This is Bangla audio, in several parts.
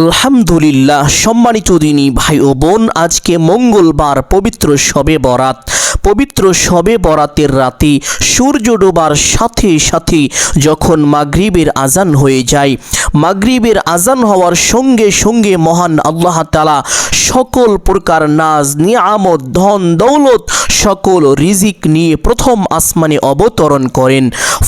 আলহামদুলিল্লাহ, সম্মানিত দিনী ভাই ও বোন, আজকে মঙ্গলবার পবিত্র শবে বরাত। পবিত্র শবে বরাতের রাতে সূর্য ডোবার সাথে সাথে যখন মাগরিবের আজান হয়ে যায়, মাগরিবের আজান হওয়ার সঙ্গে সঙ্গে মহান আল্লাহ তালা সকল প্রকার নাজ, নিয়ামত, ধন, দৌলত, সকল রিজিক নিয়ে প্রথম আসমানে অবতরণ করেন।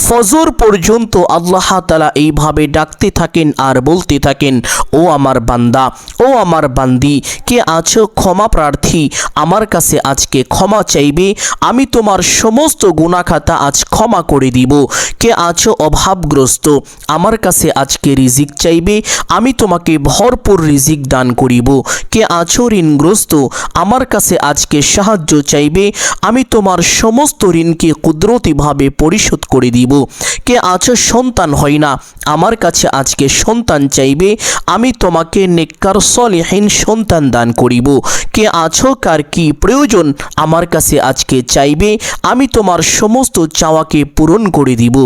ফজর পর্যন্ত আল্লাহ তালা এইভাবে ডাকতে থাকেন আর বলতে থাকেন, ও আমার বান্দা, ও আমার বান্দি, কে আছো ক্ষমা প্রার্থী? আমার কাছে আজকে ক্ষমা চাইবে, আমি তোমার সমস্ত গুণাখাতা আজ ক্ষমা করে দিব। কে আছো অভাবগ্রস্ত? আমার কাছে আজকে রিজিক চাইবে, আমি তোমাকে ভরপুর রিজিক দান করিব। কে আছো ঋণগ্রস্ত? আমার কাছে আজকে সাহায্য চাইবে, আমি তোমার সমস্ত ঋণকে কুদরতিভাবে পরিশোধ করে দিব। কে আছো সন্তান হয় না? আমার কাছে আজকে সন্তান চাইবে, আমি তোমাকে নেককার সলিহীন সন্তান দান করিব। কে আছো, কার কি প্রয়োজন আমার কাছে আজকে চাইবে, আমি তোমার সমস্ত চাওয়াকে পূরণ করে দিব।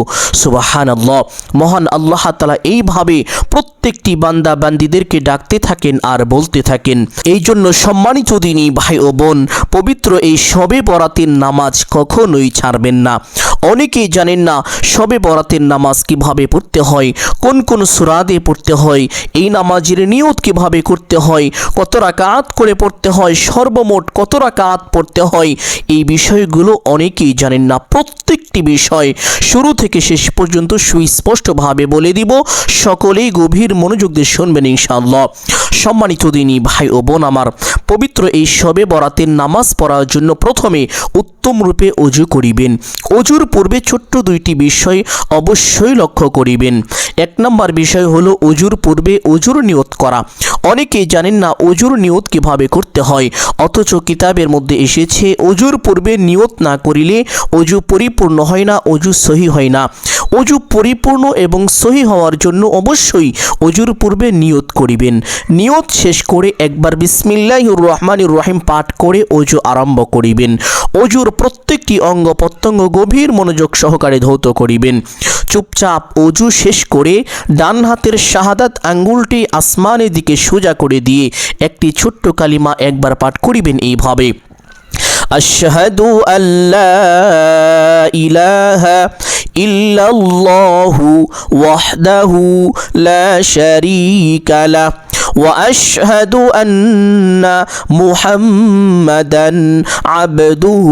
সুবাহান আল্লাহ মহান আল্লাহ তালা এইভাবে প্রত্যেকটি বান্দা বান্দিদেরকে ডাকতে থাকেন আর বলতে থাকেন। এই জন্য সম্মানিত দিনী ভাই ও বোন, পবিত্র এই সবে বরাতের নামাজ কখনোই ছাড়বেন না। অনেকেই জানেন না সবে বরাতের নামাজ কীভাবে পড়তে হয়, কোন কোন সুরাদে পড়তে হয়, এই নামাজের নিয়ত কীভাবে করতে হয়? কত রাকাত করে পড়তে হয়? সর্বমোট কত রাকাত পড়তে হয়? এই বিষয়গুলো অনেকেই জানেন না। প্রত্যেকটি বিষয় শুরু থেকে শেষ পর্যন্ত সুস্পষ্টভাবে বলে দিব। সকলেই গভীর মনোযোগ দিয়ে শুনবেন ইনশাআল্লাহ। সম্মানিত দিনী ভাই ও বোন আমার, পবিত্র এই সবে বরাতের নামাজ পড়ার জন্য প্রথমে উত্তম রূপে অজু করিবেন। অজুর পূর্বে ছোট্ট দুইটি বিষয় অবশ্যই লক্ষ্য করিবেন। এক নম্বর বিষয় হলো অজুর পূর্বে অজুর নিয়ত করা। অনেকেই জানেন না অজুর নিয়ত কীভাবে করতে হয়, অথচ কিতাবের মধ্যে এসেছে, অজুর পূর্বে নিয়ত না করিলে অজু পরিপূর্ণ হয় না, অজু সহি হয় না। অজু পরিপূর্ণ এবং সহি হওয়ার জন্য অবশ্যই অজুর পূর্বে নিয়ত করিবেন। নিয়ত শেষ করে একবার বিসমিল্লাহুর রহমানুর রহিম পাঠ করে অজু আরম্ভ করিবেন। অজুর প্রত্যেকটি অঙ্গ প্রত্যঙ্গ গভীর মনোযোগ সহকারে ধৌত করিবেন। চুপচাপ অজু শেষ করে ডান হাতের শাহাদাত আঙ্গুলটি আসমানের দিকে সোজা করে দিয়ে একটি ছোট্ট কালিমা একবার পাঠ করিবেন এইভাবে। আশহাদু আল্লাহ ইলাহা إلا الله وحده لا شريك له واشهد ان محمدا عبده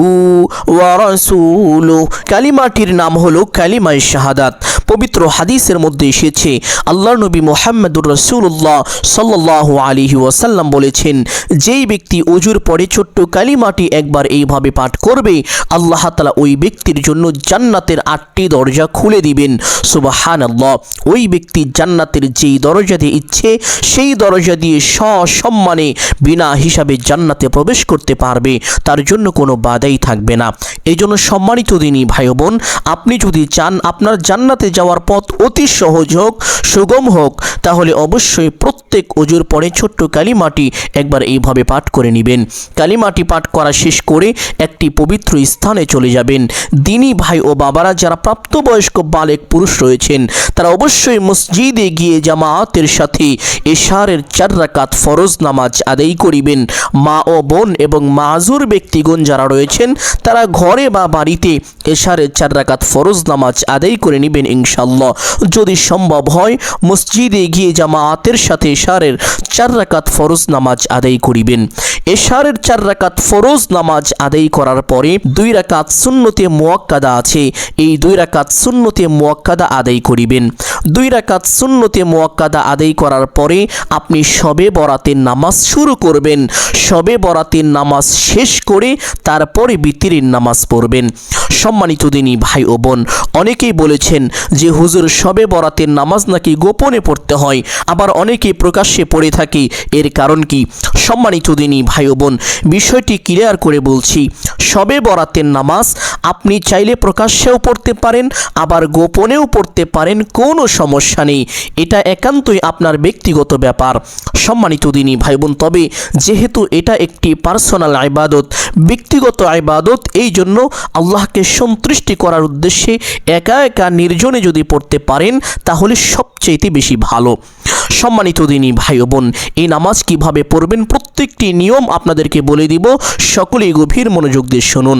ورسوله কালিমাটির নাম হলো কালিমায় শাহাদাত পবিত্র হাদিসের মধ্যে এসেছে আল্লাহ নবী মোহাম্মদুর রসুল্লাহ সাল্লাহ আলিহি ওয়াসাল্লাম বলেছেন, যেই ব্যক্তি অজুর পরে ছোট্ট কালিমাটি একবার এইভাবে পাঠ করবে, আল্লাহ তালা ওই ব্যক্তির জন্য জান্নাতের আটটি দরজা খুলে দিবেন। সুবাহান আল্লাহ ওই ব্যক্তি জান্নাতের যেই দরজা দিয়ে ইচ্ছে, সেই দরজা দিয়ে সসম্মানে বিনা হিসাবে জান্নাতে প্রবেশ করতে পারবে, তার জন্য কোনো বাধাই থাকবে না। এই জন্য সম্মানিত দিনই ভাই বোন, আপনি যদি চান আপনার জান্নাতে যাওয়ার পথ অতি সহজ হোক, সুগম হোক, তাহলে অবশ্যই প্রত্যেক অজুর পরে ছোট্ট কালিমাটি একবার এইভাবে পাঠ করে নেবেন। কালিমাটি পাঠ করা শেষ করে একটি পবিত্র স্থানে চলে যাবেন। দিনী ভাই ও বাবারা যারা প্রাপ্তবয়স্ক বালেক পুরুষ রয়েছেন, তারা অবশ্যই মসজিদে গিয়ে জামায়াতের সাথে এশারের চার রাকাত ফরজ নামাজ আদায় করিবেন। মা ও বোন এবং মাজুর ব্যক্তিগণ যারা রয়েছেন, তারা ঘরে বা বাড়িতে এশারের চার রাকাত ফরজ নামাজ আদায় করে নেবেন ইনশাল্লাহ যদি সম্ভব হয়, মসজিদে গিয়ে জামায়াতের সাথে এশারের চার রাকাত ফরজ নামাজ আদায় করিবেন। এশারের চার রাকাত ফরজ নামাজ আদায় করার পরে দুই রাকাত শূন্যতে মোয়াক্কাদা আছে, এই দুই রাকাত শূন্যতে মোয়াক্কাদা আদায় করিবেন। দুই রাকাত শূন্যতে মোয়াক্কাদা আদায় করার পরে আপনি সবে বরাতের নামাজ শুরু করবেন। সবে বরাতের নামাজ শেষ করে তারপরে বিতিরের নামাজ পড়বেন। সম্মানিত দিনী ভাই ও বোন, অনেকেই বলেছেন যে হুজুর সবে বরাতের নামাজ নাকি গোপনে পড়তে হয়, আবার অনেকে প্রকাশ্যে পড়ে থাকে। এর কারণ কি? সম্মানিত দিনী ভাই বোন, বিষয়টি ক্লিয়ার করে বলছি। সবে বরাতের নামাজ আপনি চাইলে প্রকাশ্যেও পড়তে পারেন, আবার গোপনেও পড়তে পারেন, কোনো সমস্যা নেই। এটা একান্তই আপনার ব্যক্তিগত ব্যাপার। সম্মানিত দিনী ভাই বোন, তবে যেহেতু এটা একটি পার্সোনাল আইবাদত ব্যক্তিগত আইবাদত এই জন্য আল্লাহকে সন্তুষ্টি করার উদ্দেশ্যে একা একা নির্জনে যদি পড়তে পারেন, তাহলে সবচেয়েতে বেশি ভালো। সম্মানিত দিনী ভাই বোন এই নামাজ কীভাবে পড়বেন প্রত্যেকটি নিয়ম আপনাদেরকে বলে দিব। সকলেই গভীর মনোযোগ দিয়ে শুনুন।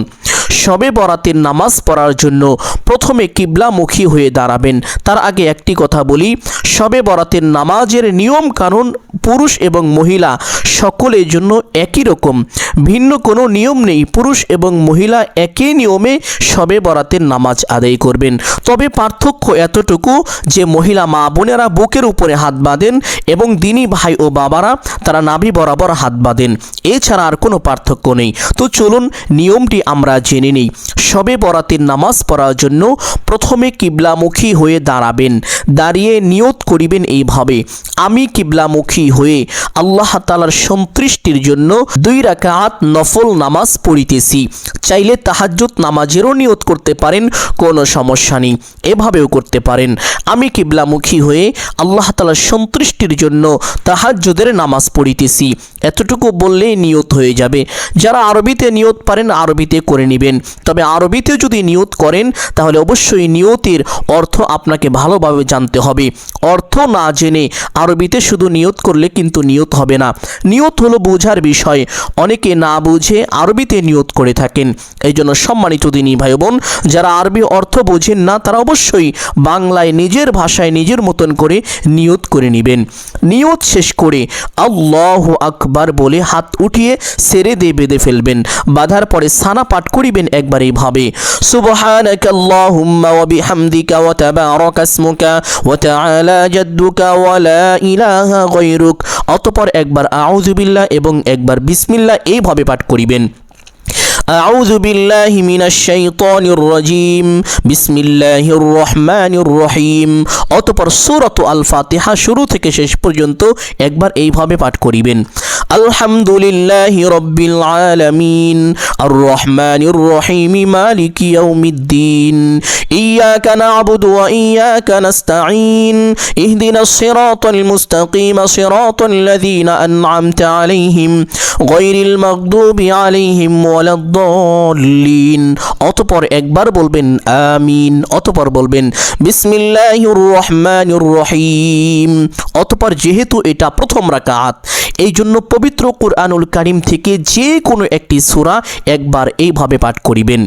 শবে বরাতের নামাজ পড়ার জন্য প্রথমে কিবলামুখী হয়ে দাঁড়াবেন। তার আগে একটি কথা বলি শবে বরাতের নামাজের নিয়ম কানুন পুরুষ এবং মহিলা সকলের জন্য একই রকম। ভিন্ন কোনো নিয়ম নেই, পুরুষ এবং মহিলা একই নিয়মে শবে বরাতের নামাজ আদায় করবেন। তবে পার্থক্য এতটুকু যে মহিলা মা বোনেরা বুকের উপরে হাত বাঁধেন এবং দিনই ভাই ও বাবারা তারা নাভি বরাবর হাত বাঁধেন। এছাড়া আর কোনো পার্থক্য নেই। তো চলুন, নিয়মটি আমরা জেনে নিই। শবে বরাতের নামাজ পড়ার জন্য প্রথমে কিবলামুখী হয়ে দাঁড়াবেন। দাঁড়িয়ে নিয়ত করিবেন এইভাবে, আমি কিবলামুখী হয়ে আল্লাহ তালার সন্তুষ্টির জন্য দুই রাকাত নফল নামাজ পড়িতেছি। চাইলে তাহাজ্জুদ নামাজেরও নিয়ত করতে পারেন, কোনো সমস্যা নেই। এভাবেও করতে পারেন। আমি কিবলামুখী হয়ে আল্লাহ তালার সন্তুষ্টির জন্য তাহাজ্জুদের নামাজ পড়িতেছি। এতটুকু বললেই নিয়ত হয়ে যাবে। যারা আরবিতে নিয়ত পারেন, আরবিতে করে নেবেন তবে আরবিতে যদি নিয়ত করেন, তাহলে অবশ্যই নিয়তের অর্থ আপনাকে ভালোভাবে জানতে হবে। অর্থ না জেনে আরবিতে শুধু নিয়ত করলে কিন্তু নিয়ত হবে না। নিয়ত হলো বোঝার বিষয়। অনেকে না বুঝে আরবিতে নিয়ত করে থাকেন। এই জন্য সম্মানিত দিনী ভাই বোন যারা আরবি অর্থ বোঝেন না, তারা অবশ্যই বাংলায় নিজের ভাষায় নিজের মতন করে নিয়ত করে নেবেন। নিয়ত শেষ করে আল্লাহ আকবার বলে হাত উঠিয়ে সেরে দিয়ে বেঁধে ফেলবেন। বাঁধার পরে সানা পাঠ করিবেন। একবার এইভাবে। সুবহানাক আল্লাহুম্মা ওয়া বিহামদিকা ওয়া তাবারাকা ইসমুকা ওয়া তাআলা জাদ্দুকা ওয়া লা ইলাহা গায়রুক। অতঃপর একবার আউযু বিল্লাহ এবং একবার বিসমিল্লাহ এইভাবে পাঠ করিবেন। أعوذ بالله من الشيطان الرجيم بسم الله الرحمن الرحيم অতঃপর সূরাত আল ফাতিহা শুরু থেকে শেষ পর্যন্ত একবার এইভাবে পাঠ করিবেন আলহামদুলিল্লাহি রব্বিল আলামিন আর রহমানির রহিম মালিক ইয়াউমিদ্দিন ইয়াকা না'বুদু ওয়া ইয়াকা নাস্তাঈন ইহদিনাস সিরাতাল মুস্তাকিম সিরাতাল লাযীনা আন'আমতা আলাইহিম গায়রিল মাগদুবি আলাইহিম ওয়ালাদ-দাল্লিন অতঃপর একবার বলবেন আমিন অতঃপর বলবেন বিসমিল্লাহির রহমানির রহিম অতঃপর যেহেতু এটা প্রথম রাকাত এই জন্য পবিত্র কুরআনুল কারিম থেকে যে কোনো একটি সূরা একবার এইভাবে পাঠ করিবেন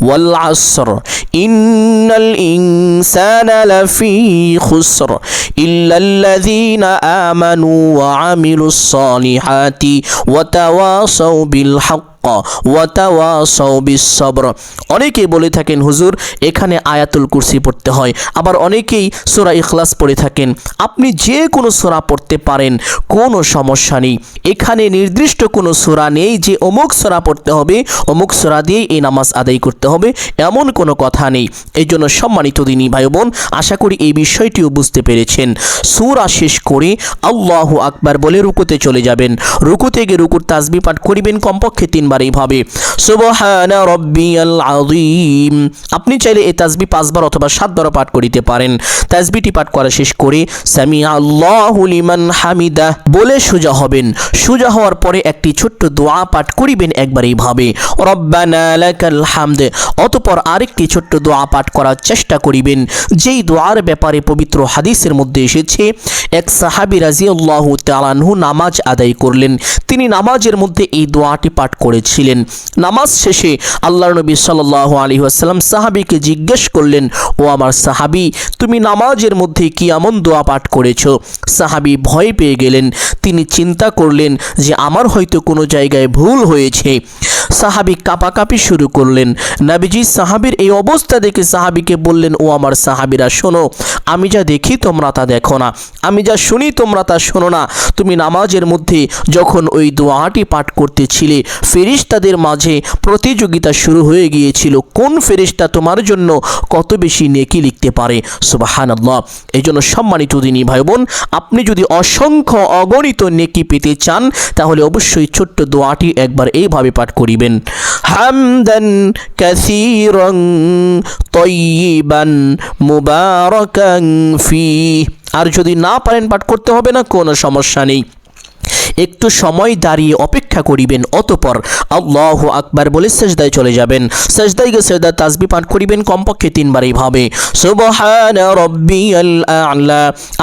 والعصر إن الإنسان لفي خسر إلا الذين آمنوا وعملوا الصالحات وتواصوا بالحق ওয়াতাওয়াসাও বিসবর অনেকেই বলে থাকেন, হুজুর, এখানে আয়াতুল কুরসি পড়তে হয়। আবার অনেকেই সোরা ইখলাস পড়ে থাকেন। আপনি যে কোনো সূরা পড়তে পারেন, কোনো সমস্যা নেই। এখানে নির্দিষ্ট কোনো সোরা নেই যে অমুক সূরা পড়তে হবে, অমুক সূরা দিয়েই এই নামাজ আদায় করতে হবে, এমন কোনো কথা নেই। এই জন্য সম্মানিত দিনী ভাই বোন আশা করি এই বিষয়টিও বুঝতে পেরেছেন। সূরা শেষ করে আল্লাহ আকবার বলে রুকুতে চলে যাবেন। রুকুতে গিয়ে রুকুর তাসবি পাঠ করিবেন, কমপক্ষে তিনবার এইভাবে সুবহানা রব্বিয়াল আযীম। আপনি চাইলে এই তাসবি পাঁচবার অথবা সাতবারও পাঠ করিতে পারেন। তাসবিটি পাঠ করা শেষ করে সামি আল্লাহু লিমান হামিদা, বলে সোজা হবেন। সোজা হওয়ার পরে একটি ছোট্ট দোয়া পাঠ করিবেন একবার এইভাবে রব্বানা লাকাল হামদ। অতঃপর আরেকটি ছোট্ট দোয়া পাঠ করার চেষ্টা করিবেন। যেই দোয়ার ব্যাপারে পবিত্র হাদিসের মধ্যে এসেছে, এক সাহাবি রাজিয়াল্লাহু তাআলাহু নামাজ আদায় করলেন। তিনি নামাজের মধ্যে এই দোয়াটি পাঠ করেছিলেন নামাজ শেষে আল্লাহ নবী সাল্লাহ আলী আসসালাম সাহাবিকে জিজ্ঞেস করলেন, ও আমার সাহাবি, তুমি নামাজের মধ্যে কি এমন দোয়া পাঠ করেছ? সাহাবি ভয় পেয়ে গেলেন। তিনি চিন্তা করলেন যে আমার হয়তো কোনো জায়গায় ভুল হয়েছে। সাহাবি কাপাকাপি শুরু করলেন। নাবিজি সাহাবির এই অবস্থা দেখে সাহাবিকে বললেন, ও আমার সাহাবিরা, শোনো, আমি যা দেখি তোমরা তা দেখো না। আমি যা শুনি তোমরা তা শোনো না। তুমি নামাজের মধ্যে যখন ওই দোয়াটি পাঠ করতেছিলে, ফেরিস্তাদের মাঝে প্রতিযোগিতা শুরু হয়ে গিয়েছিল। কোন ফেরিস্তা তোমার জন্য কত বেশি নেকি লিখতে পারে? সুবাহান এই জন্য সম্মানিত দিনী ভাই বোন আপনি যদি অসংখ্য অগণিত নেকি পেতে চান, তাহলে অবশ্যই ছোট্ট দোয়াটি একবার এইভাবে পাঠ করিবেন। হামদান কাসীরান তৈবান মুবারকাং ফি। আর যদি না পারেন পাঠ করতে হবে না, কোনো সমস্যা নেই। একটু সময় দাঁড়িয়ে অপেক্ষা করিবেন, অতপর আল্লাহ আকবার বলে সেজদায় চলে যাবেন। সেজদায় গিয়ে সেজদা তাসবি পাঠ করিবেন, কমপক্ষে তিনবার এইভাবে।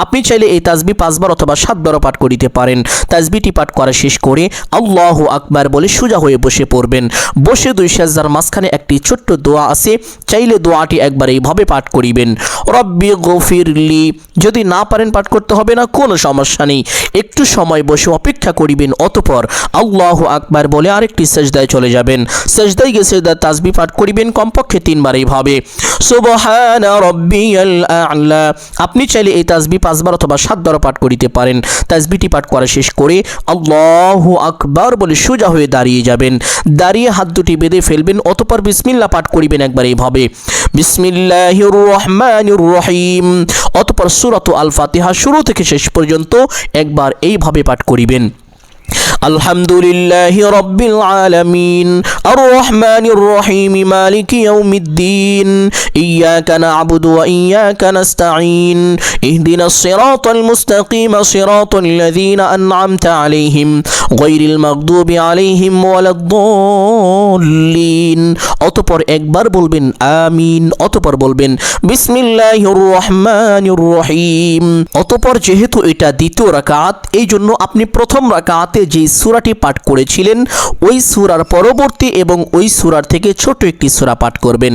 আপনি চাইলে এই তাজবি পাঁচবার অথবা সাতবারও পাঠ করিতে পারেন। তাজবিটি পাঠ করা শেষ করে আল্লাহ আকবার বলে সোজা হয়ে বসে পড়বেন। বসে দুই সাজদার মাঝখানে একটি ছোট্ট দোয়া আছে, চাইলে দোয়াটি একবার এইভাবে পাঠ করিবেন। রব্বি গফিরলি। যদি না পারেন পাঠ করতে হবে না, কোনো সমস্যা নেই। একটু সময় বসে অপেক্ষা করিবেন। অতপর আল্লাহ আকবার বলে আরেকটি সেজদায় চলে যাবেন। সেজদায় গিয়ে সেজদার তাসবি পাঠ করিবেন, কমপক্ষে তিনবার এইভাবে আপনি চাইলে এই তাজবি পাঁচবার অথবা সাতবারও পাঠ করিতে পারেন। তাসবিটি পাঠ করা শেষ করে আল্লাহ আকবার বলে সোজা হয়ে দাঁড়িয়ে যাবেন। দাঁড়িয়ে হাত দুটি বেঁধে ফেলবেন, অতপর বিসমিল্লাহ পাঠ করিবেন একবার এইভাবে। বিসমিল্লাহির রহমানির রহিম। অতপর সূরাত আল ফাতিহা শুরু থেকে শেষ পর্যন্ত একবার এইভাবে পাঠ করিবেন। الحمد لله رب العالمين الرحمن الرحيم مالك يوم الدين إياك نعبد وإياك نستعين اهدنا الصراط المستقيم صراط الذين أنعمت عليهم غير المغضوب عليهم ولا الضالين অতপর একবার বলবেন আমিন অতপর বলবেন বিসমিল্লাহির রহমানির রহিম অতপর যেহেতু এটা দ্বিতীয় রাকাত এই জন্য আপনি প্রথম রাকাতে যে সূরাটি পাঠ করেছিলেন, ওই সুরার পরবর্তী এবং ওই সুরার থেকে ছোট একটি সূরা পাঠ করবেন।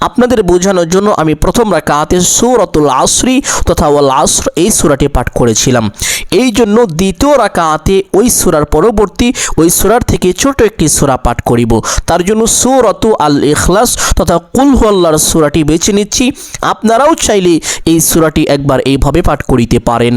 আপনাদের বোঝানোর জন্য আমি প্রথম রাকাতে সূরাতুল আসরি তথা ওয়াল আসর এই সূরাটি পাঠ করেছিলাম। এই জন্য দ্বিতীয় রাকাতে ওই সুরার পরবর্তী, ওই সুরার থেকে ছোট একটি সূরা পাঠ করিব। তার জন্য সূরাতু আল ইখলাস তথা কুলহল্লার সূরাটি বেছে নিচ্ছি। আপনারাও চাইলে এই সূরাটি একবার এইভাবে পাঠ করিতে পারেন।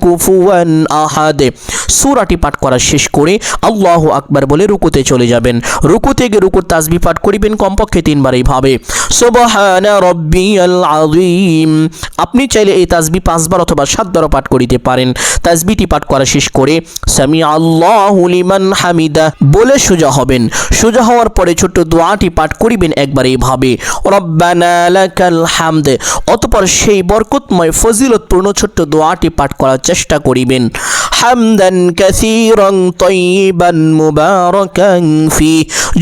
কুফুয়ান আহাদ। সূরাটি পাঠ করা শেষ করে আল্লাহু আকবার বলে রুকুতে চলে যাবেন। রুকুতে গিয়ে রুকুর তাসবিহ পাঠ করিবেন কমপক্ষে তিনবার এইভাবে। সুবহানা রাব্বিয়াল আযীম। আপনি চাইলে এই তাসবিহ পাঁচবার অথবা সাতবারও পাঠ করিতে পারেন। তাসবিহটি পাঠ করা শেষ করে সামি আল্লাহু লিমান হামিদা বলে সোজা হবেন। সোজা হওয়ার পরে ছোট্ট দোয়াটি পাঠ করিবেন একবার এইভাবে। রব্বানা লাকাল হামদ। অতপর সেই বরকতময় ফজিলতপূর্ণ ছোট্ট দোয়াটি পাঠ করার চেষ্টা করিবেন। হামদান কাসীরান তয়্যিবান মুবারাকান ফি।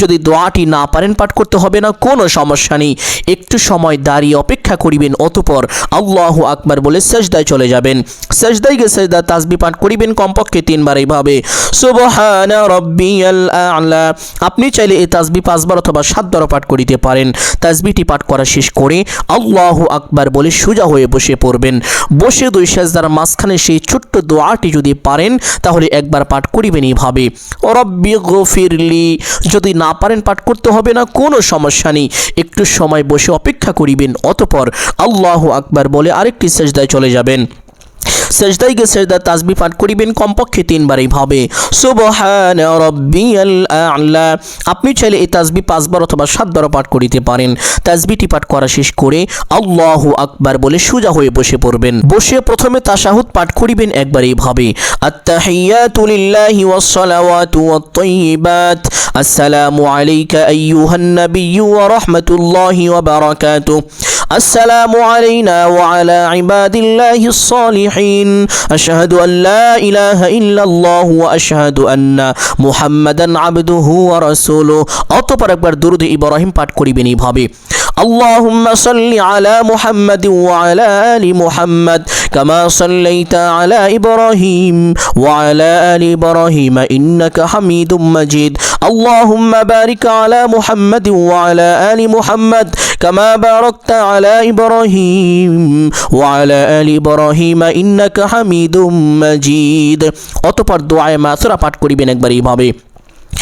যদি দোয়াটি না পারেন পাঠ করতে হবে না, কোনো সমস্যা নেই। একটু সময় দাঁড়িয়ে অপেক্ষা করিবেন, অতপর আল্লাহু আকবার বলে সেজদায় চলে যাবেন। সেজদায় গিয়ে সেজদা, তাসবি পাঠ করিবেন কমপক্ষে তিনবার এইভাবে সুবহানা রব্বিয়াল আ'লা। আপনি চাইলে এই তাসবি পাঁচবার অথবা সাতবারও পাঠ করিতে পারেন। তাসবিটি পাঠ করা শেষ করে আল্লাহু আকবার বলে সোজা হয়ে বসে পড়বেন। বসে দুই সেজদার মাঝখানে সেই ছোট্ট দোয়াটি যদি পারেন, তাহলে একবার পাঠ করিবেন এইভাবে। অরব্য গফিরলি যদি না পারেন পাঠ করতে হবে না, কোনো সমস্যা নেই। একটু সময় বসে অপেক্ষা করিবেন, অতপর আল্লাহ আকবার বলে আরেকটি সেজদায় চলে যাবেন। সেজদায় গিয়ে সেজদা তাসবি পাঠ করিবেন কমপক্ষে তিনবার এইভাবে সুবহান রব্বিয়াল আ'লা। আপনি চাইলে এই তাসবি পাঁচবার অথবা সাতবারও পাঠ করিতে পারেন। তাসবিটি পাঠ করা শেষ করে আল্লাহু আকবার বলে সোজা হয়ে বসে পড়বেন। বসে প্রথমে তাশাহুদ পাঠ করিবেন একবার এইভাবে সালাওয়াতু ওয়াত তাইয়্যিবাত আসসালামু আলাইকা আইয়ুহান নাবিয়্যু ওয়া রাহমাতুল্লাহি ওয়া বারাকাতুহু। السلام علينا وعلى عباد الله الصالحين أشهد أن لا إله إلا الله وأشهد أن محمدا عبده ورسوله অতপর একবার দুরুদ ইব্রাহিম পাঠ করিবেন এইভাবে اللهم صل على محمد وعلى آل محمد كما صليت على إبراهيم وعلى آل إبراهيم إنك حميد مجيد اللهم بارك على محمد وعلى آل محمد كما باركت على إبراهيم وعلى آل إبراهيم إنك حميد مجيد অতপর দোয়ায় মাসুরা পাঠ করিবেন একবার এইভাবে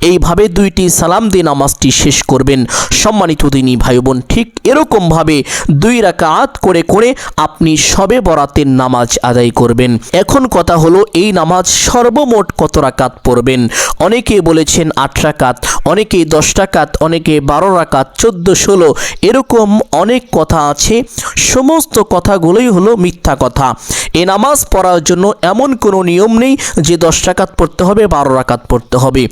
এইভাবে দুইটি সালাম দিয়ে নামাজটি শেষ করবেন। সম্মানিত দিনী ভাই বোন ঠিক এরকমভাবে দুই রাকাত করে করে আপনি সবে বরাতের নামাজ আদায় করবেন। এখন কথা হলো, এই নামাজ সর্বমোট কত রাকাত পড়বেন? অনেকে বলেছেন আট রাকাত অনেকে দশ রাকাত অনেকে বারো রাকাত, চোদ্দ, ষোলো, এরকম অনেক কথা আছে। সমস্ত কথাগুলোই হলো মিথ্যা কথা। এ নামাজ পড়ার জন্য এমন কোনো নিয়ম নেই যে দশ রাকাত পড়তে হবে, বারো রাকাত পড়তে হবে।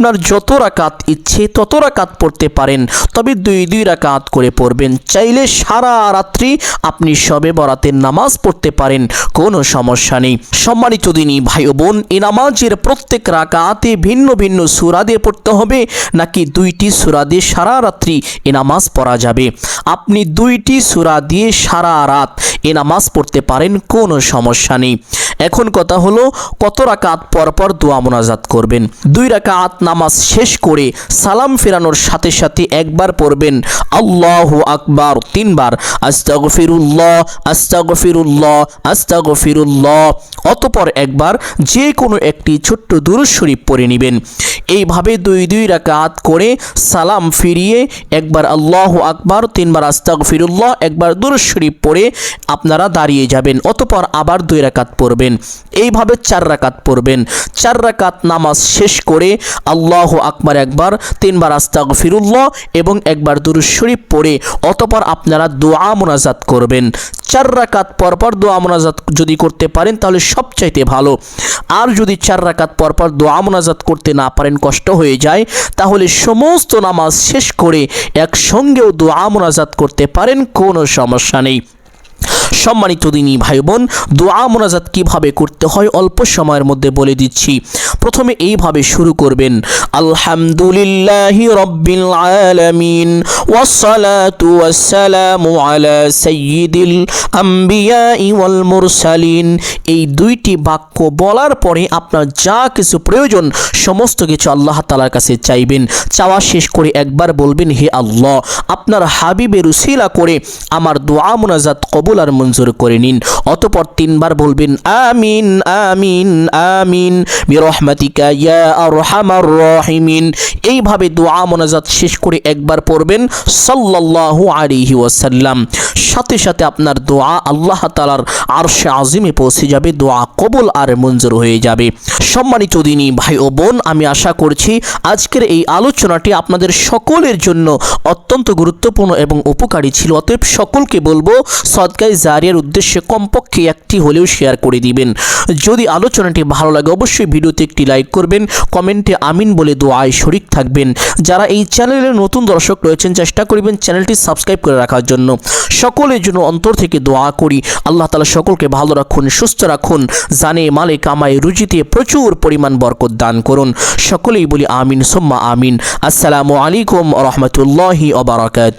আপনার যত রাকাত ইচ্ছে তত রাকাত পড়তে পারেন, তবে দুই দুই রাকাত করে পড়বেন। চাইলে সারা রাত্রি আপনি সবে বরাতের নামাজ পড়তে পারেন, কোনো সমস্যা নেই। সম্মানিত দিনই ভাই বোন এ নামাজের প্রত্যেক রাকাতে ভিন্ন ভিন্ন সুরা দিয়ে পড়তে হবে, নাকি দুইটি সুরা দিয়ে সারা রাত্রি এ নামাজ পড়া যাবে? আপনি দুইটি সুরা দিয়ে সারা রাত এ নামাজ পড়তে পারেন, কোনো সমস্যা নেই। এখন কথা হলো, কত রাকাত পর পর দোয়া মোনাজাত করবেন? দুই রাকাত নামাজ শেষ করে সালাম ফেরানোর সাথে সাথে একবার পড়বেন, আল্লাহু আকবার তিনবার, আস্তাগফিরুল্লাহ আস্তাগফিরুল্লাহ আস্তাগফিরুল্লাহ অতপর একবার যে কোনো একটি ছোট্ট দুরুদ শরীফ পড়ে নেবেন। এইভাবে দুই দুই রাকাত করে সালাম ফিরিয়ে একবার আল্লাহ আকবার তিনবার আস্তাগ ফিরুল্লাহ একবার দুরুদ শরীফ পড়ে আপনারা দাঁড়িয়ে যাবেন, অতপর আবার দুই রাকাত পড়বেন। এইভাবে চার রাকাত পড়বেন। চার রাকাত নামাজ শেষ করে আল্লাহ আকবার একবার, তিনবার আস্তাগ ফিরুল্লাহ এবং একবার দুরুদ শরীফ পড়ে, অতপর আপনারা দোয়া মোনাজাত করবেন। চার রাকাত পরপর দোয়া মোনাজাত যদি করতে পারেন, তাহলে সবচাইতে ভালো। আর যদি চার রাকাত পরপর দোয়া মোনাজাত করতে না পারেন, কষ্ট হয়ে যায়, তাহলে সমস্ত নামাজ শেষ করে একসঙ্গেও দোয়া মোনাজাত করতে পারেন, কোনো সমস্যা নেই। সম্মানিত দিনী ভাই বোন দোয়া মোনাজাত কীভাবে করতে হয় অল্প সময়ের মধ্যে বলে দিচ্ছি। প্রথমে এইভাবে শুরু করবেন। আলহামদুলিল্লাহি রব্বিল আলামিন ওয়াসসালামু আলা সাইয়্যিদিল আম্বিয়াই ওয়াল মুরসালিন। এই দুইটি বাক্য বলার পরে আপনার যা কিছু প্রয়োজন, সমস্ত কিছু আল্লাহ তালার কাছে চাইবেন। চাওয়া শেষ করে একবার বলবেন, হে আল্লাহ, আপনার হাবিবের উসিলা করে আমার দোয়া মোনাজাত কবুল আর মঞ্জুর করে নিন। অতপর তিনবার বলবেন, আমিন আমিন আমিন, বিরহমাতিকা ইয়া আরহামার রহিমিন। এইভাবে দোয়া মোনাজাত শেষ করে একবার পড়বেন, সাল্লাল্লাহু আলাইহি ওয়াসাল্লাম। সাথে সাথে আপনার দোয়া আল্লাহ তালার আরশে আজিমে পৌঁছে যাবে, দোয়া কবুল আর মঞ্জুর হয়ে যাবে। সম্মানিত দিনী ভাই ও বোন, আমি আশা করছি আজকের এই আলোচনাটি আপনাদের সকলের জন্য অত্যন্ত গুরুত্বপূর্ণ এবং উপকারী ছিল। অতএব সকলকে বলব সদকাই জারিয়ার উদ্দেশ্যে কমপক্ষে একটি হলেও শেয়ার করে দিবেন। যদি আলোচনাটি ভালো লাগে, অবশ্যই ভিডিওতে একটি লাইক করবেন, কমেন্টে আমিন বলে দোয়ায় শরিক থাকবেন। যারা এই চ্যানেলের নতুন দর্শক রয়েছেন, চেষ্টা করবেন চ্যানেলটি সাবস্ক্রাইব করে রাখার জন্য। সকলের জন্য অন্তর থেকে দোয়া করি, আল্লাহ তালা সকলকে ভালো রাখুন, সুস্থ রাখুন, জানে মালে কামায় রুজিতে প্রচুর পরিমাণ বরকত দান করুন। সকলেই বলি আমিন, সোম্মা আমিন। আসসালামু আলাইকুম রহমতুল্লাহি ওবরাকাতু